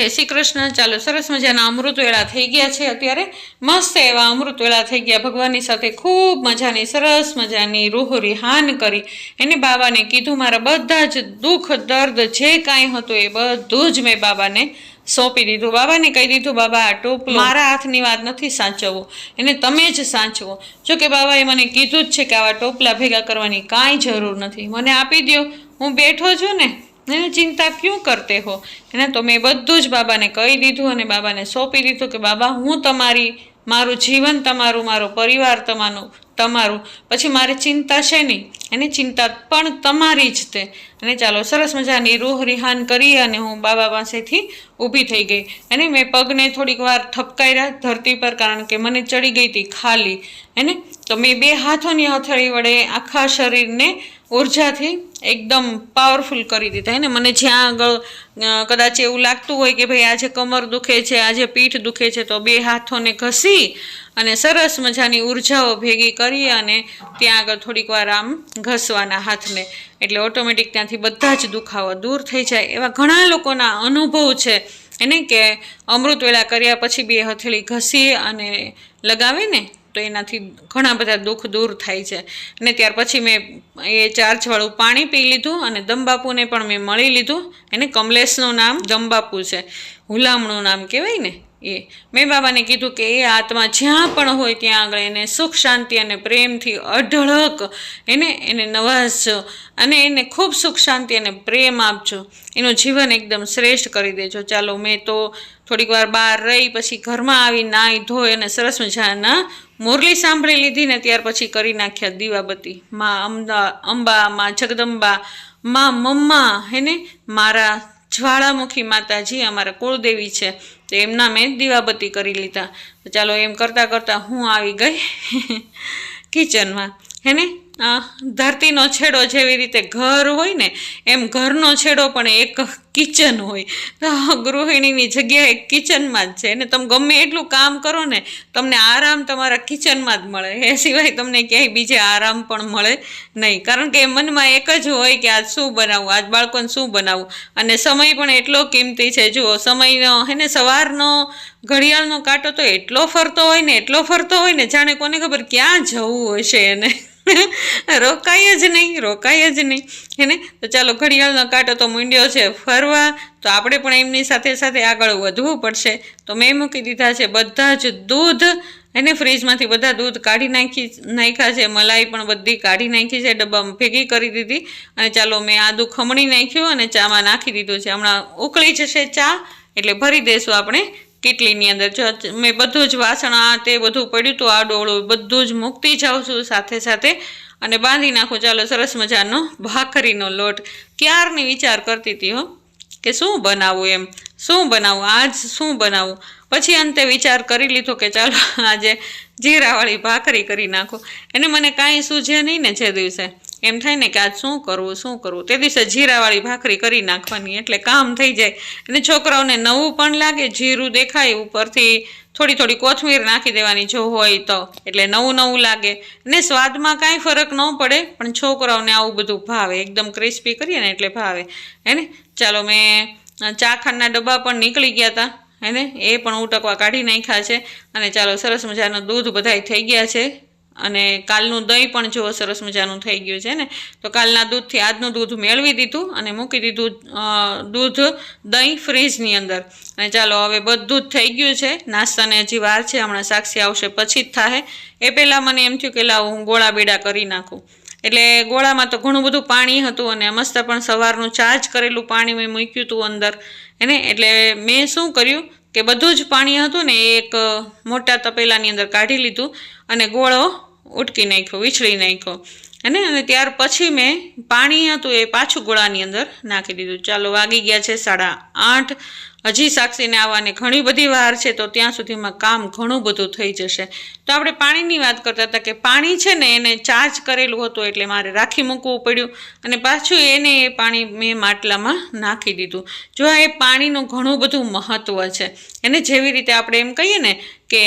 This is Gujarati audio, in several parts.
જય શ્રી કૃષ્ણ. ચાલો, સરસ મજાના અમૃતવેળા થઈ ગયા છે અત્યારે. મસ્ત એવા અમૃતવેળા થઈ ગયા. ભગવાનની સાથે ખૂબ મજાની, સરસ મજાની રૂહ રિહાન કરી. એને બાબાને કીધું, મારા બધા જ દુઃખ, દર્દ જે કાંઈ હતું એ બધું જ મેં બાબાને સોંપી દીધું. બાબાને કહી દીધું, બાબા, આ ટોપલું મારા હાથની વાત નથી સાચવવું. એને તમે જ સાચવો. જો કે બાબાએ મને કીધું જ છે કે આવા ટોપલા ભેગા કરવાની કાંઈ જરૂર નથી. મને આપી દો હું બેઠો છું ને ચિંતા ક્યું કરતે હો? એને તો મેં બધું જ બાબાને કહી દીધું અને બાબાને સોંપી દીધું કે, બાબા, હું તમારી, મારું જીવન તમારું, મારો પરિવાર તમારું તમારું. પછી મારે ચિંતા છે નહીં. એની ચિંતા પણ તમારી જ તે. અને ચાલો, સરસ મજાની રૂહ રિહાન કરી અને હું બાબા પાસેથી ઊભી થઈ ગઈ. અને મેં પગને થોડીક વાર ઠપકાર્યા ધરતી પર, કારણ કે મને ચડી ગઈ હતી ખાલી. એને તો મેં બે હાથોની હથળી વડે આખા શરીરને ઉર્જાથી એકદમ પાવરફુલ કરી દીધા. એને મને જ્યાં આગળ કદાચ એવું લાગતું હોય કે ભાઈ આજે કમર દુખે છે, આજે પીઠ દુખે છે, તો બે હાથોને ઘસી અને સરસ મજાની ઉર્જાઓ ભેગી કરી અને ત્યાં આગળ થોડીક વાર આમ ઘસવાના હાથને. એટલે ઓટોમેટિક ત્યાંથી બધા જ દુખાવા દૂર થઈ જાય. એવા ઘણા લોકોના અનુભવ છે એને કે અમૃત વેળા કર્યા પછી બે હથેળી ઘસી અને લગાવે ને તો એનાથી ઘણા બધા દુઃખ દૂર થાય છે. અને ત્યાર પછી મેં એ ચાર્જવાળું પાણી પી લીધું અને દમબાપુને પણ મેં મળી લીધું. એને કમલેશનું નામ દમબાપુ છે. હુલામણું નામ કહેવાય ને એ. મેં બાબાને કીધું કે એ આત્મા જ્યાં પણ હોય ત્યાં આગળ એને સુખ, શાંતિ અને પ્રેમથી અઢળક એને એને નવાજજો અને એને ખૂબ સુખ, શાંતિ અને પ્રેમ આપજો. એનું જીવન એકદમ શ્રેષ્ઠ કરી દેજો. ચાલો મેં તો થોડીક વાર બહાર રહી, પછી ઘરમાં આવી નાહી, ધોઈ અને સરસ મજાના મુરલી સાંભળી લીધી ને ત્યાર પછી કરી નાખ્યા દીવાબત્તી. માં અમદા, અંબા, માં જગદંબા, માં મમ્મા હેને મારા જ્વાળામુખી માતાજી અમારા કુળદેવી છે. તો એમના મેં દીવાબત્તી કરી લીધા. ચાલો એમ કરતાં કરતાં હું આવી ગઈ કિચનમાં. હેને ધરતીનો છેડો જેવી રીતે ઘર હોય ને, એમ ઘરનો છેડો પણ એક કિચન હોય. ગૃહિણીની જગ્યા એક કિચનમાં જ છે. ને તમે ગમે એટલું કામ કરો ને, તમને આરામ તમારા કિચનમાં જ મળે. એ સિવાય તમને ક્યાંય બીજે આરામ પણ મળે નહીં. કારણ કે મનમાં એક જ હોય કે આજ શું બનાવવું આજ બાળકોને શું બનાવવું અને સમય પણ એટલો કિંમતી છે. જુઓ, સમયનો, હે ને, સવારનો, ઘડિયાળનો કાંટો તો એટલો ફરતો હોય ને, એટલો ફરતો હોય ને, જાણે કોને ખબર ક્યાં જવું હશે એને. રોકાય જ નહીં, રોકાય જ નહીં. હેને તો ચાલો, ઘડિયાળનો કાંટો તો મૂંડ્યો છે ફરવા. તો આપણે પણ એમની સાથે સાથે આગળ વધવું પડશે. તો મેં મૂકી દીધા છે બધા જ દૂધ. એને ફ્રીજમાંથી બધા દૂધ કાઢી નાખી, નાખ્યા છે. મલાઈ પણ બધી કાઢી નાખી છે. ડબ્બામાં ભેગી કરી દીધી. અને ચાલો, મેં આદું ખમણી નાખ્યું અને ચામાં નાખી દીધું છે. હમણાં ઉકળી જશે ચા. એટલે ભરી દઈશું આપણે. કેટલીની અંદર જો મેં બધું જ વાસણ આ તે બધું પડ્યું હતું, આ ડોળું, બધું જ મૂકતી જાઉં છું સાથે સાથે. અને બાંધી નાખું, ચાલો સરસ મજાનો ભાખરીનો લોટ. ક્યારની વિચાર કરતી હતી હો? કે શું બનાવવું એમ? શું બનાવવું આજ શું બનાવવું પછી અંતે વિચાર કરી લીધો કે ચાલો આજે જીરાવાળી ભાખરી કરી નાખું. એને મને કાંઈ સૂઝે નહીં ને જે દિવસે. એમ થાય ને કે આજ શું કરવું શું કરવું? તે દિવસે જીરાવાળી ભાખરી કરી નાખવાની, એટલે કામ થઈ જાય. અને છોકરાઓને નવું પણ લાગે, જીરું દેખાય ઉપરથી, થોડી થોડી કોથમીર નાખી દેવાની જો હોય તો, એટલે નવું નવું લાગે. ને સ્વાદમાં કાંઈ ફરક ન પડે, પણ છોકરાઓને આવું બધું ભાવે. એકદમ ક્રિસ્પી કરીએ ને એટલે ભાવે. હેને ચાલો મેં ચાખાના ડબ્બા પણ નીકળી ગયા હતા હેને એ પણ ઉટકવા કાઢી નાખ્યા છે. અને ચાલો સરસ મજાનું દૂધ બધાય થઈ ગયા છે. અને કાલનું દહીં પણ જો સરસ મજાનું થઈ ગયું છે ને, તો કાલના દૂધથી આજનું દૂધ મેળવી દીધું અને મૂકી દીધું દૂધ દહીં ફ્રીજની અંદર. અને ચાલો હવે બધું જ થઈ ગયું છે. નાસ્તાને હજી વાર છે, હમણાં સાક્ષી આવશે, પછી જ થાય એ પહેલાં મને એમ થયું કે લાવ હું ગોળા બેડા કરી નાખું. એટલે ગોળામાં તો ઘણું બધું પાણી હતું અને મસ્ત પણ સવારનું ચાર્જ કરેલું પાણી મેં મૂક્યું હતું અંદર. એને, એટલે મેં શું કર્યું? કે બધું જ પાણી હતું ને એક મોટા તપેલાની અંદર કાઢી લીધું અને ગોળો ઉટકી નાખ્યો, વીછળી નાખ્યો. અને અને ત્યાર પછી મેં પાણી હતું એ પાછું ગોળાની અંદર નાખી દીધું. ચાલો વાગી ગયા છે સાડા આઠ. હજી સાક્ષીને આવવાની ઘણી બધી વાર છે, તો ત્યાં સુધીમાં કામ ઘણું બધું થઈ જશે. તો આપણે પાણીની વાત કરતા હતા કે પાણી છે ને એને ચાર્જ કરેલું હતું એટલે મારે રાખી મૂકવું પડ્યું અને પાછું એને એ પાણી મેં માટલામાં નાખી દીધું. જો એ પાણીનું ઘણું બધું મહત્ત્વ છે. એને જેવી રીતે આપણે એમ કહીએ ને કે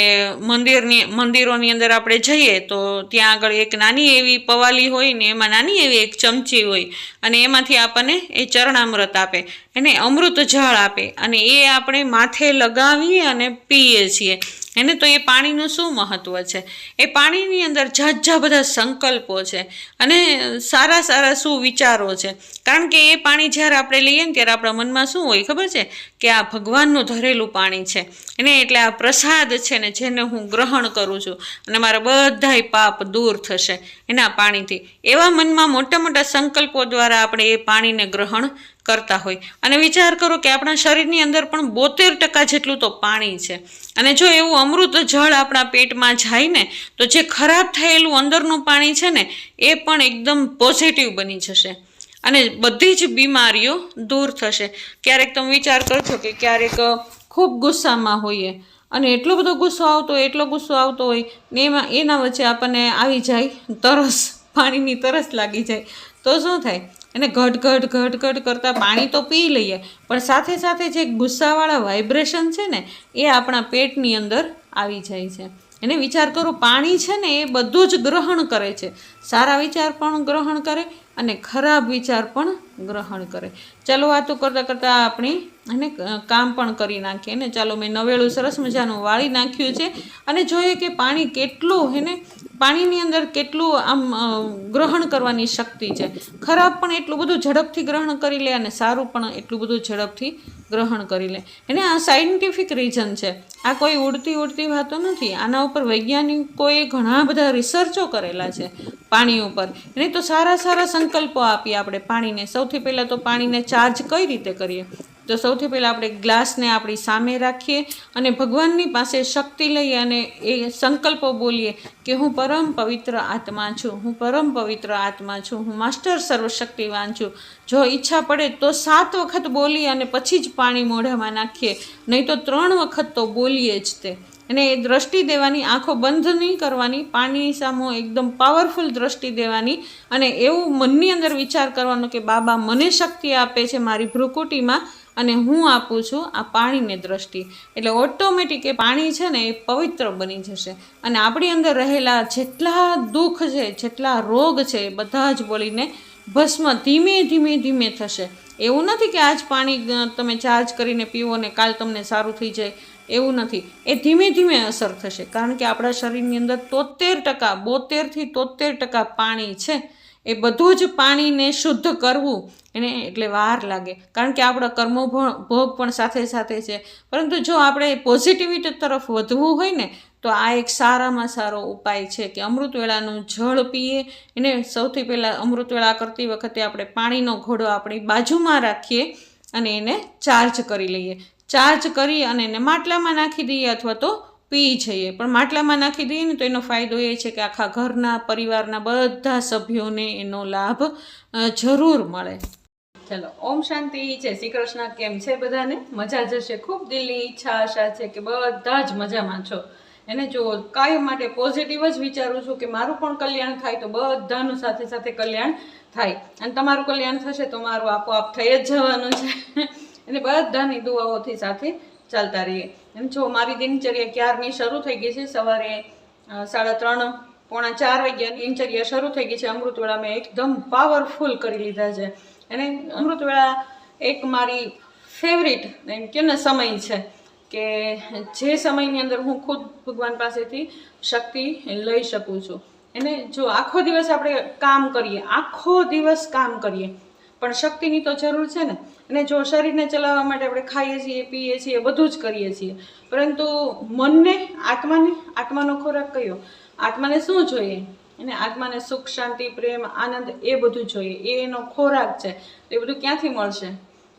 મંદિરની, મંદિરોની અંદર આપણે જઈએ તો ત્યાં આગળ એક નાની એવી પવાલી હોય ને એમાં નાની એવી એક ચમચી હોય અને એમાંથી આપણને એ ચરણામૃત આપે. એને અમૃત જળ આપે અને એ આપણે માથે લગાવી અને પીએ છીએ. એને તો એ પાણીનું શું મહત્ત્વ છે? એ પાણીની અંદર ઝાઝા બધા સંકલ્પો છે અને સારા સારા શું વિચારો છે? કારણ કે એ પાણી જ્યારે આપણે લઈએ ને ત્યારે આપણા મનમાં શું હોય ખબર છે? કે આ ભગવાનનું ધરેલું પાણી છે. એને એટલે આ પ્રસાદ છે ને જેને હું ગ્રહણ કરું છું અને મારા બધાય પાપ દૂર થશે એના પાણીથી. એવા મનમાં મોટા મોટા સંકલ્પો દ્વારા આપણે એ પાણીને ગ્રહણ કરતા હોય. અને વિચાર કરો કે આપણા શરીરની અંદર પણ બોતેર ટકા જેટલું તો પાણી છે. અને જો એવું અમૃત જળ આપણા પેટમાં જાય ને, તો જે ખરાબ થયેલું અંદરનું પાણી છે ને, એ પણ એકદમ પોઝિટિવ બની જશે. અને બધી જ બીમારીઓ દૂર થશે. ક્યારેક તમે વિચાર કરશો કે ક્યારેક ખૂબ ગુસ્સામાં હોઈએ. અને એટલો બધો ગુસ્સો આવતો હોય, એટલો ગુસ્સો આવતો હોય, ને એમાં, એના વચ્ચે આપણને આવી જાય તરસ, પાણીની તરસ લાગી જાય. તો શું થાય? એને ઘટ ઘટ ઘટ ઘટ કરતાં પાણી તો પી લઈએ. પણ સાથે સાથે જે ગુસ્સાવાળા વાઇબ્રેશન છે ને, એ આપણા પેટની અંદર આવી જાય છે. એને વિચાર કરો, પાણી છે ને, એ બધું જ ગ્રહણ કરે છે. સારા વિચાર પણ ગ્રહણ કરે અને ખરાબ વિચાર પણ ગ્રહણ કરે. ચાલો વાતો કરતાં કરતાં આપણી અને કામ પણ કરી નાખીએ. ને ચાલો મેં નવેળું સરસ મજાનું વાળી નાખ્યું છે. અને જોઈએ કે પાણી કેટલું એને પાણીની અંદર કેટલું આમ ગ્રહણ કરવાની શક્તિ છે. ખરાબ પણ એટલું બધું ઝડપથી ગ્રહણ કરી લે અને સારું પણ એટલું બધું ઝડપથી ગ્રહણ કરી લે. એને આ સાયન્ટિફિક રીઝન છે. આ કોઈ ઉડતી ઉડતી વાતો નથી. આના ઉપર વૈજ્ઞાનિકોએ ઘણા બધા રિસર્ચો કરેલા છે પાણી ઉપર. એને તો સારા સારા સંકલ્પો આપીએ આપણે પાણીને. સૌથી પહેલાં તો પાણીને ચાર્જ કઈ રીતે કરીએ? તો સૌથી પહેલાં આપણે ગ્લાસને આપણી સામે રાખીએ અને ભગવાનની પાસે શક્તિ લઈએ અને એ સંકલ્પો બોલીએ કે હું પરમ પવિત્ર આત્મા છું, હું પરમ પવિત્ર આત્મા છું, હું માસ્ટર સર્વશક્તિવાન છું. જો ઈચ્છા પડે તો સાત વખત બોલી અને પછી જ પાણી મોઢામાં નાખીએ. નહીં તો ત્રણ વખત તો બોલીએ જ તે. અને એ દ્રષ્ટિ દેવાની આંખો બંધ નહીં કરવાની પાણીની સામો એકદમ પાવરફુલ દ્રષ્ટિ દેવાની અને એવું મનની અંદર વિચાર કરવાનો કે બાબા મને શક્તિ આપે છે મારી ભ્રુકુટીમાં અને હું આપું છું આ પાણીને દ્રષ્ટિ. એટલે ઓટોમેટિક એ પાણી છે ને એ પવિત્ર બની જશે. અને આપણી અંદર રહેલા જેટલા દુઃખ છે, જેટલા રોગ છે, એ બધા જ બોલીને ભસ્મ ધીમે ધીમે ધીમે થશે. એવું નથી કે આજ પાણી તમે ચાર્જ કરીને પીવો ને કાલ તમને સારું થઈ જાય. એવું નથી. એ ધીમે ધીમે અસર થશે. કારણ કે આપણા શરીરની અંદર તોતેર ટકા, બોતેરથી તોતેર ટકા પાણી છે. એ બધું જ પાણીને શુદ્ધ કરવું એને એટલે વાર લાગે. કારણ કે આપણા કર્મો ભોગ પણ સાથે સાથે છે. પરંતુ જો આપણે પોઝિટિવિટી તરફ વધવું હોય ને, તો આ એક સારામાં સારો ઉપાય છે કે અમૃતવેળાનું જળ પીએ. એને સૌથી પહેલાં અમૃતવેળા કરતી વખતે આપણે પાણીનો ઘોડો આપણી બાજુમાં રાખીએ અને એને ચાર્જ કરી લઈએ. ચાર્જ કરી અને એને માટલામાં નાખી દઈએ અથવા તો પી જઈએ. પણ માટલામાં નાખી દઈએ ને તો એનો ફાયદો એ છે કે આખા ઘરના, પરિવારના બધા સભ્યોને એનો લાભ જરૂર મળે. ચલો, ઓમ શાંતિ છે શ્રી કૃષ્ણ. કેમ છે બધાને? મજા જશે. ખૂબ દિલની ઈચ્છા, આશા છે કે બધા જ મજામાં છો. એને જો કાયમ માટે પોઝિટિવ જ વિચારું છું કે મારું પણ કલ્યાણ થાય તો બધાનું સાથે સાથે કલ્યાણ થાય. અને તમારું કલ્યાણ થશે તો મારું આપોઆપ થઈ જ જવાનું છે. અને બધાની દુઆઓથી સાથે ચાલતા રહીએ. એમ જો મારી દિનચર્યા ક્યારની શરૂ થઈ ગઈ છે? સવારે સાડા ત્રણ, પોણા ચાર વાગ્યા દિનચર્યા શરૂ થઈ ગઈ છે. અમૃતવેળા મેં એકદમ પાવરફુલ કરી લીધા છે. અને અમૃતવેળા એક મારી ફેવરિટ એમ કે ને, સમય છે કે જે સમયની અંદર હું ખુદ ભગવાન પાસેથી શક્તિ લઈ શકું છું. એને જો આખો દિવસ આપણે કામ કરીએ, આખો દિવસ કામ કરીએ પણ શક્તિની તો જરૂર છે ને. અને જો શરીરને ચલાવવા માટે આપણે ખાઈએ છીએ, પીએ છીએ, બધું જ કરીએ છીએ. પરંતુ મનને, આત્માને, આત્માનો ખોરાક કયો? આત્માને શું જોઈએ? એને આત્માને સુખ, શાંતિ, પ્રેમ, આનંદ એ બધું જોઈએ. એ એનો ખોરાક છે. એ બધું ક્યાંથી મળશે?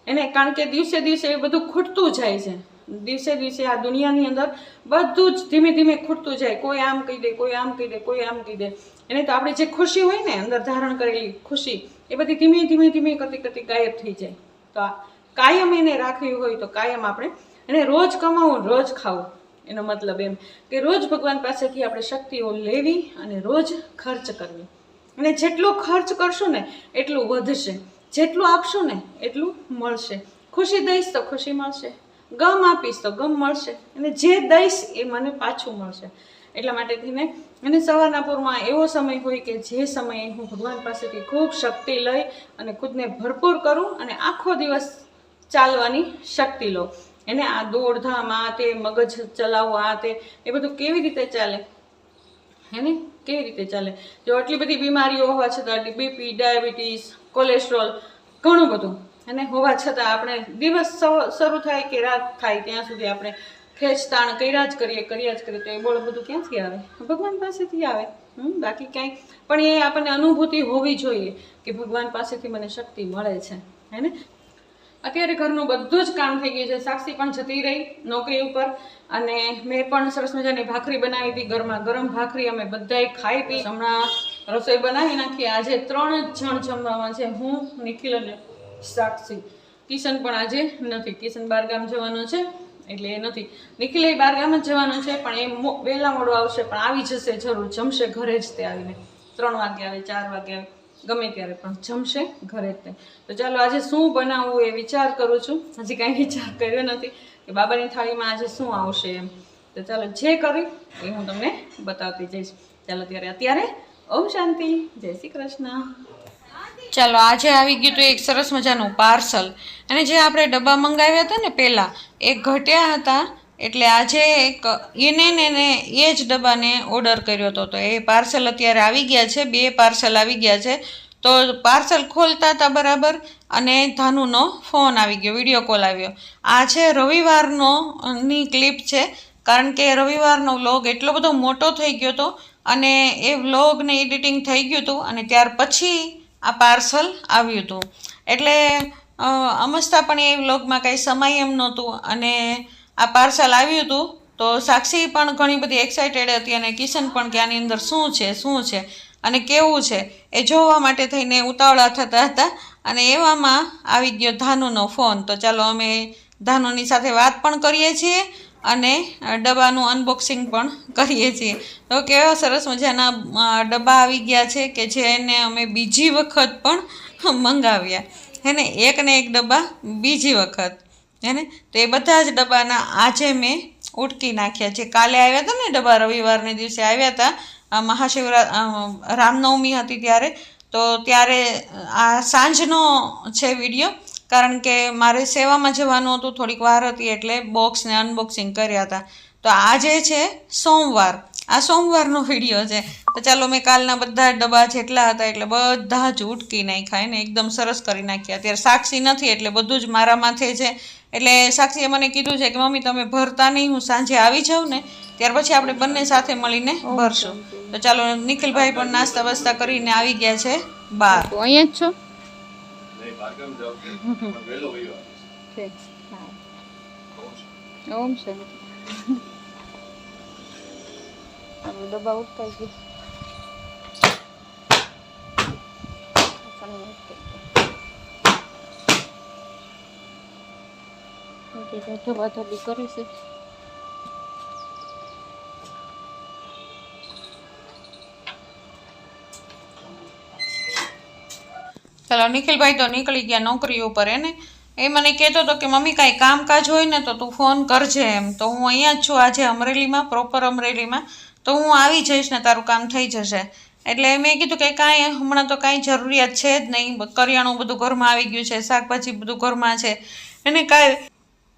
એને કારણ કે દિવસે દિવસે એ બધું ખૂટતું જાય છે. દિવસે દિવસે આ દુનિયાની અંદર બધું જ ધીમે ધીમે ખૂટતું જાય. કોઈ આમ કહી દે, કોઈ આમ કહી દે, કોઈ આમ કહી દે. એને તો આપણે જે ખુશી હોય ને અંદર ધારણ કરેલી ખુશી, એ બધી ધીમે ધીમે ધીમે કરતી કરતી ગાયબ થઈ જાય. તો કાયમ એને રાખવી હોય તો કાયમ આપણે એને રોજ કમાવું, રોજ ખાવું. એનો મતલબ એમ કે રોજ ભગવાન પાસેથી આપણે શક્તિઓ લેવી અને રોજ ખર્ચ કરવી. અને જેટલો ખર્ચ કરશું ને એટલું વધશે. જેટલું આપશું ને એટલું મળશે. ખુશી દઈશ તો ખુશી મળશે. ગમ આપીશ તો ગમ મળશે. અને જે દઈશ એ મને પાછું મળશે. એટલા માટે થઈને અને સવારના પૂરમાં એવો સમય હોય કે જે સમયે હું ભગવાન પાસેથી ખૂબ શક્તિ લઈ અને ખુદને ભરપૂર કરું અને આખો દિવસ ચાલવાની શક્તિ લો એને આ દોડધામ, આ તે મગજ ચલાવવું આ તે, એ બધું કેવી રીતે ચાલે? હે કેવી રીતે ચાલે? જો આટલી બધી બીમારીઓ હોવા છતાં બીપી ડાયાબિટીસ, કોલેસ્ટ્રોલ, ઘણું બધું. અને હોવા છતાં આપણે દિવસ શરૂ થાય કે રાત થાય ત્યાં સુધી આપણે ખેંચતાણ કર્યા જ કરીએ, કર્યા જ કરીએ, તો એ બોળ બધું ક્યાંથી આવે? ભગવાન પાસેથી આવે. હમ, બાકી કાંઈ પણ એ આપણને અનુભૂતિ હોવી જોઈએ કે ભગવાન પાસેથી મને શક્તિ મળે છે. હે ને? અત્યારે ઘરનું બધું જ કામ થઈ ગયું છે. સાક્ષી પણ જતી રહી નોકરી ઉપર અને મેં પણ સરસ મજાની ભાખરી બનાવી હતી ઘરમાં. ગરમ ભાખરી અમે બધાએ ખાઈ પી. હમણાં રસોઈ બનાવી નાખી. આજે ત્રણ જ જણ જમવામાં છે. હું, નિખિલ અને સાક્ષી કિશન પણ આજે નથી. કિશન બારગામ જવાનું છે, એટલે એ નથી. નિખિલ એ બારગામ જ જવાનું છે, પણ એ વહેલા મોડો આવશે, પણ આવી જશે જરૂર. જમશે ઘરે જ તે આવીને. ત્રણ વાગે આવે, ચાર વાગે આવે. ગમે ત્યારે પણ જમશે ઘરે જ તો. ચાલો આજે શું બનાવવું એ વિચાર કરું છું. હજી કાંઈ વિચાર કર્યો નથી કે બાબાની થાળીમાં આજે શું આવશે એમ. તો ચાલો જે કરી એ હું તમને બતાવતી જઈશ. ચાલો ત્યારે અત્યારે ઓમ શાંતિ. જય શ્રી કૃષ્ણ. ચાલો, આજે આવી ગયું હતું એક સરસ મજાનું પાર્સલ. અને જે આપણે ડબ્બા મંગાવ્યા હતા ને પહેલાં, એ ઘટ્યા હતા. એટલે આજે એક એને ને એ જ ડબ્બાને ઓર્ડર કર્યો હતો. તો એ પાર્સલ અત્યારે આવી ગયા છે, બે પાર્સલ આવી ગયા છે. તો પાર્સલ ખોલતા હતા બરાબર, અને ધાનુનો ફોન આવી ગયો વીડિયો કોલ આવ્યો. આ છે રવિવારનો ની ક્લિપ છે, કારણ કે રવિવારનો વ્લોગ એટલો બધો મોટો થઈ ગયો હતો. અને એ વ્લોગને એડિટિંગ થઈ ગયું હતું. અને ત્યાર પછી આ પાર્સલ આવ્યું હતું. એટલે અમસ્તા પણ એ વ્લોગમાં કાંઈ સમય એમ નહોતું. અને આ પાર્સલ આવ્યું હતું, તો સાક્ષી પણ ઘણી બધી એક્સાઇટેડ હતી અને કિશન પણ કે આની અંદર શું છે શું છે અને કેવું છે એ જોવા માટે થઈને ઉતાવળા થતા હતા. અને એવામાં આવી ગયો ધાનુનો ફોન. તો ચાલો અમે ધાનુની સાથે વાત પણ કરીએ છીએ. અને ડબ્બાનું અનબોક્સિંગ પણ કરીએ છીએ. તો કેવા સરસ મજાના ડબ્બા આવી ગયા છે કે જેને અમે બીજી વખત પણ મંગાવ્યા. હે ને એક ને એક ડબ્બા બીજી વખત. હે ને તો એ બધા જ ડબ્બાના આજે મેં ઉટકી નાખ્યા છે. કાલે આવ્યા હતા ને ડબ્બા, રવિવારને દિવસે આવ્યા હતા. મહાશિવરા રામનવમી હતી ત્યારે. તો ત્યારે આ સાંજનો છે વીડિયો. કારણ કે મારે સેવામાં જવાનું હતું, થોડીક વાર હતી એટલે બોક્સને અનબોક્સિંગ કર્યા હતા. તો આજે છે, સોમવાર. આ સોમવારનો વીડિયો છે. તો ચાલો મેં કાલના બધા ડબ્બા જેટલા હતા એટલે બધા જ ઉટકી નાખ્યા એને એકદમ સરસ કરી નાખ્યા. અત્યારે સાક્ષી નથી એટલે બધું જ મારા માથે છે. એટલે સાક્ષીએ મને કીધું છે કે, મમ્મી, તમે ભરતા નહીં, હું સાંજે આવી જાઉં ને, ત્યાર પછી આપણે બંને સાથે મળીને ભરશું. તો ચાલો નિખિલભાઈ પણ નાસ્તા બસ્તા કરીને આવી ગયા છે બહાર. તો અહીંયા જ છો? બારગામ જાઉં છું. પણ વહેલો વયો આવીશ. ઓમ શાંતિ આપણે ડબ્બા ઉઠતા જ ધબા ધબી કરે છે. ચાલો નિખિલભાઈ તો નીકળી ગયા નોકરી ઉપર એને. એ મને કહેતો હતો કે, મમ્મી, કાંઈ કામકાજ હોય ને તો તું ફોન કરજે એમ. તો હું અહીંયા જ છું આજે અમરેલીમાં પ્રોપર અમરેલીમાં. તો હું આવી જઈશ ને તારું કામ થઈ જશે. એટલે મેં કીધું કે, કાંઈ હમણાં તો કાંઈ જરૂરિયાત છે જ નહીં. કરિયાણું બધું ઘરમાં આવી ગયું છે, શાકભાજી બધું ઘરમાં છે. એને કાંઈ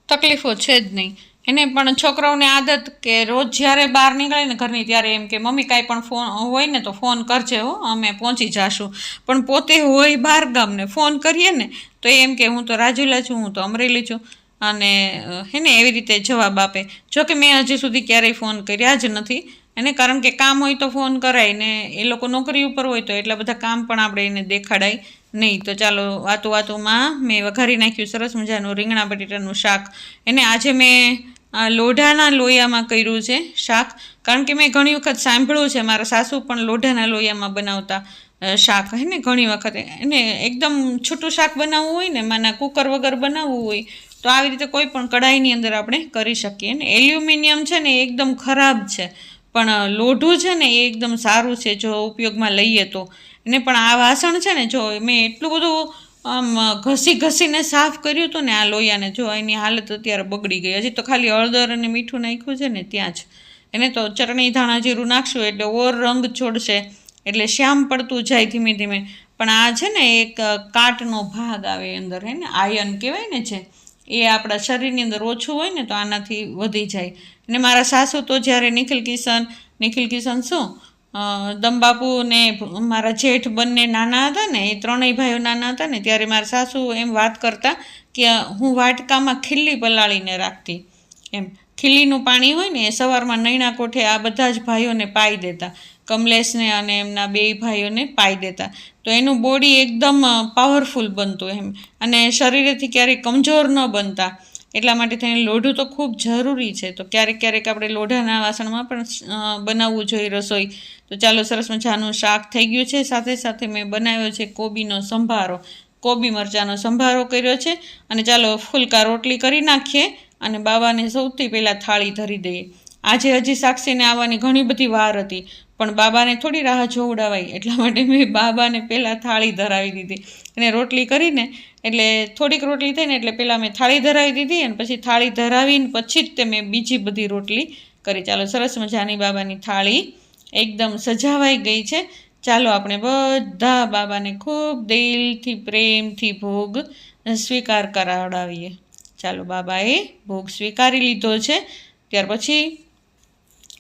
તકલીફો છે જ નહીં. એને પણ છોકરાઓને આદત કે રોજ જ્યારે બહાર નીકળે ને ઘરની ત્યારે એમ કે મમ્મી કાંઈ પણ ફોન હોય ને તો ફોન કરજે હો અમે પહોંચી જાશું. પણ પોતે હોય બહાર ગામને ફોન કરીએ ને તો એમ કે હું તો રાજુલા છું હું તો અમરેલી છું. અને અ, હે ને એવી રીતે જવાબ આપે. જો કે મેં હજી સુધી ક્યારેય ફોન કર્યા જ નથી. એને કારણ કે કામ હોય તો ફોન કરાય ને એ લોકો નોકરી ઉપર હોય તો એટલા બધા કામ પણ આપણે એને દેખાડાય નહીં. તો ચાલો વાતો વાતુમાં મેં વઘારી નાખ્યું સરસ મજાનું રીંગણા બટેટાનું શાક. એને આજે મેં આ લોઢાના લોયામાં કર્યું છે શાક. કારણ કે મેં ઘણી વખત સાંભળ્યું છે, મારા સાસુ પણ લોઢાના લોયામાં બનાવતા શાક. હે ને, ઘણી વખત. એને એકદમ છૂટું શાક બનાવવું હોય ને માના કુકર વગર બનાવવું હોય, તો આવી રીતે કોઈ પણ કઢાઈની અંદર આપણે કરી શકીએ. ને એલ્યુમિનિયમ છે ને એકદમ ખરાબ છે. પણ લોઢું છે ને, એ એકદમ સારું છે, જો ઉપયોગમાં લઈએ તો. એને પણ આ વાસણ છે ને, જો મેં એટલું બધું આમ ઘસી ઘસીને સાફ કર્યું હતું ને આ લોયાને. જો એની હાલત અત્યારે બગડી ગઈ. હજી તો ખાલી હળદર અને મીઠું નાખ્યું છે ને ત્યાં જ. એને તો ચટણી ધાણા જીરું નાખશું એટલે ઓર રંગ છોડશે. એટલે શ્યામ પડતું જાય ધીમે ધીમે. પણ આ છે ને એક કાટનો ભાગ આવે અંદર, હે ને? આયન કહેવાય ને છે એ આપણા શરીરની અંદર ઓછું હોય ને તો આનાથી વધી જાય. અને મારા સાસુ તો જ્યારે નિખિલ કિશન નિખિલ કિશન શું? દમબાપુ ને મારા જેઠ બંને નાના હતા ને, એ ત્રણેય ભાઈઓ નાના હતા ને, ત્યારે મારા સાસુ એમ વાત કરતા કે હું વાટકામાં ખીલ્લી પલાળીને રાખતી. એમ ખીલીનું પાણી હોય ને, એ સવારમાં નૈણા કોઠે આ બધા જ ભાઈઓને પાઈ દેતા. કમલેશને અને એમના બે ભાઈઓને પાઈ દેતા. તો એનું બોડી એકદમ પાવરફુલ બનતું એમ. અને શરીરેથી ક્યારેય કમજોર ન બનતા. એટલા માટે થઈને લોઢું તો ખૂબ જરૂરી છે. તો ક્યારેક ક્યારેક આપણે લોઢાના વાસણમાં પણ બનાવવું જોઈએ રસોઈ. તો ચાલો સરસ મજાનું શાક થઈ ગયું છે. સાથે સાથે મેં બનાવ્યો છે કોબીનો સંભારો. કોબી મરચાંનો સંભારો કર્યો છે. અને ચાલો ફુલકા રોટલી કરી નાખીએ અને બાબાને સૌથી પહેલાં થાળી ધરી દઈએ. આજે હજી સાક્ષીને આવવાની ઘણી બધી વાર હતી, પણ બાબાને થોડી રાહ જોવડાવાઈ, એટલા માટે મેં બાબાને પહેલાં થાળી ધરાવી દીધી. અને રોટલી કરીને, એટલે થોડીક રોટલી થઈને, એટલે પહેલાં મેં થાળી ધરાવી દીધી અને પછી થાળી ધરાવીને પછી જ તે મેં બીજી બધી રોટલી કરી. ચાલો, સરસ મજાની બાબાની થાળી એકદમ સજાવાઈ ગઈ છે. ચાલો, આપણે બધા બાબાને ખૂબ દિલથી, પ્રેમથી ભોગ સ્વીકાર કરાવડાવીએ. ચાલો, બાબાએ ભોગ સ્વીકારી લીધો છે. ત્યાર પછી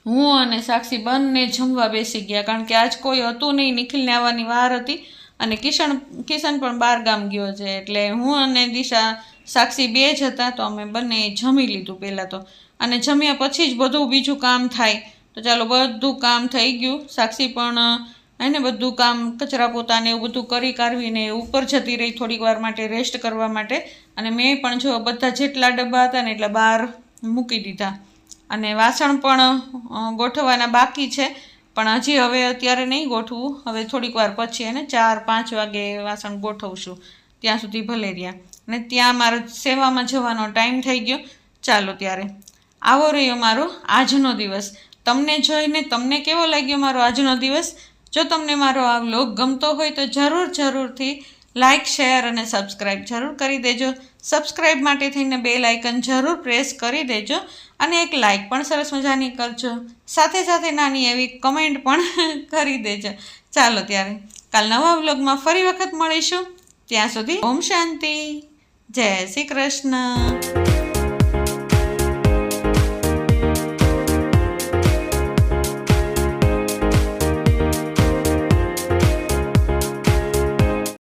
હું અને સાક્ષી બંને જમવા બેસી ગયા કારણ કે આજ કોઈ હતું નહીં. નિખિલને આવવાની વાર હતી અને કિશન કિશન પણ બહાર ગામ ગયો છે. એટલે હું અને દિશા, સાક્ષી બે જ હતા તો અમે બંને જમી લીધું પહેલાં તો. અને જમ્યા પછી જ બધું બીજું કામ થાય. તો ચાલો બધું કામ થઈ ગયું. સાક્ષી પણ એને બધું કામ કચરા પોતાને એવું બધું કરી કાઢવીને ઉપર જતી રહી થોડીક વાર માટે રેસ્ટ કરવા માટે. અને મેં પણ જો બધા જેટલા ડબ્બા હતા ને એટલા બહાર મૂકી દીધા. અને વાસણ પણ ગોઠવવાના બાકી છે. પણ હજી હવે અત્યારે નહીં ગોઠવું. હવે થોડીક વાર પછી એને ચાર, પાંચ વાગે વાસણ ગોઠવશું. ત્યાં સુધી ભલે રહ્યા. અને ત્યાં મારો સેવામાં જવાનો ટાઈમ થઈ ગયો. ચાલો ત્યારે. આવો રહ્યો મારો આજનો દિવસ. તમને જોઈને તમને કેવો લાગ્યો મારો આજનો દિવસ? જો તમને મારો આ વ્લોગ ગમતો હોય તો જરૂર, જરૂરથી લાઇક શેર અને સબસ્ક્રાઈબ જરૂર કરી દેજો. સબસ્ક્રાઈબ માટે થઈને બે લાઇકન જરૂર પ્રેસ કરી દેજો. અને એક લાઇક પણ સરસ મજાની કરજો. સાથે સાથે નાની એવી કમેન્ટ પણ કરી દેજો. ચાલો ત્યારે કાલ નવા વ્લોગમાં ફરી વખત મળીશું. ત્યાં સુધી ઓમ શાંતિ. જય શ્રી કૃષ્ણ.